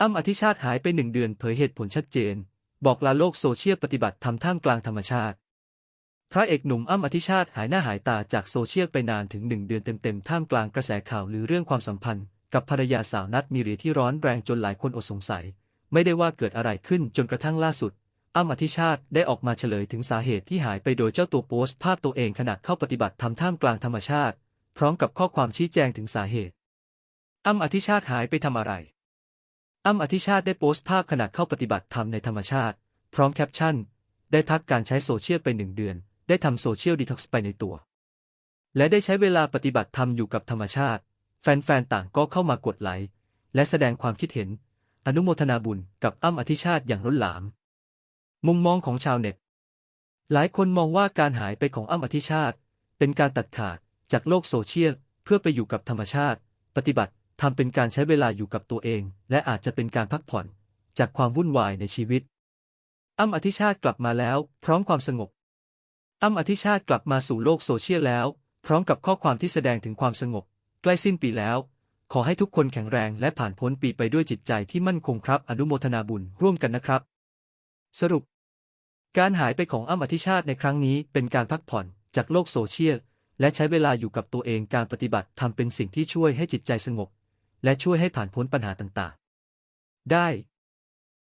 อ้ำอธิชาติหายไปหนึ่งเดือนเผยเหตุผลชัดเจน บอกลาโลกโซเชียลปฏิบัติทำท่ามกลางธรรมชาติ พระเอกหนุ่มอ้ำอธิชาติหายหน้าหายตาจากโซเชียลไปนานถึงหนึ่งเดือนเต็มๆท่ามกลางกระแสข่าวหรือเรื่องความสัมพันธ์ กับภรรยาสาวนัดมีเรียที่ร้อนแรงจนหลายคนอดสงสัย ไม่ได้ว่าเกิดอะไรขึ้นจนกระทั่งล่าสุดอ้ำอธิชาติได้ออกมาเฉลยถึงสาเหตุที่หายไปโดยเจ้าตัวโพสต์ภาพตัวเองขณะเข้าปฏิบัติทำท่ามกลางธรรมชาติ พร้อมกับข้อความชี้แจงถึงสาเหตุอ้ำอธิชาติหายไปทำอะไร อ้ำอธิชาติได้โพสต์ภาพขณะเข้าปฏิบัติธรรมในธรรมชาติ พร้อมแคปชั่น ได้พักการใช้โซเชียลไปหนึ่งเดือน ได้ทำโซเชียลดีท็อกซ์ไปในตัว และได้ใช้เวลาปฏิบัติธรรมอยู่กับธรรมชาติ แฟนๆต่างก็เข้ามากดไลค์และแสดงความคิดเห็น อนุโมทนาบุญกับอ้ำอธิชาติอย่างล้นหลาม มุมมองของชาวเน็ต หลายคนมองว่าการหายไปของอ้ำอธิชาติ เป็นการตัดขาดจากโลกโซเชียลเพื่อไปอยู่กับธรรมชาติ ปฏิบัติ ทำเป็นการใช้เวลาอยู่กับตัวเอง และอาจจะเป็นการพักผ่อน จากความวุ่นวายในชีวิตอ้ำอธิชาติกลับมาแล้ว พร้อมความสงบอ้ำอธิชาติกลับมาสู่โลกโซเชียลแล้ว พร้อมกับข้อความที่แสดงถึงความสงบ ใกล้สิ้นปีแล้ว ขอให้ทุกคนแข็งแรงและผ่านพ้นปีไปด้วยจิตใจที่มั่นคงครับ อนุโมทนาบุญร่วมกันนะครับ สรุป การหายไปของอ้ำอธิชาติในครั้งนี้เป็นการพักผ่อนจากโลกโซเชียลและใช้เวลาอยู่กับตัวเองการปฏิบัติทำเป็นสิ่งที่ช่วยให้จิตใจสงบ และช่วยให้ผ่านพ้นปัญหาต่างๆ ได้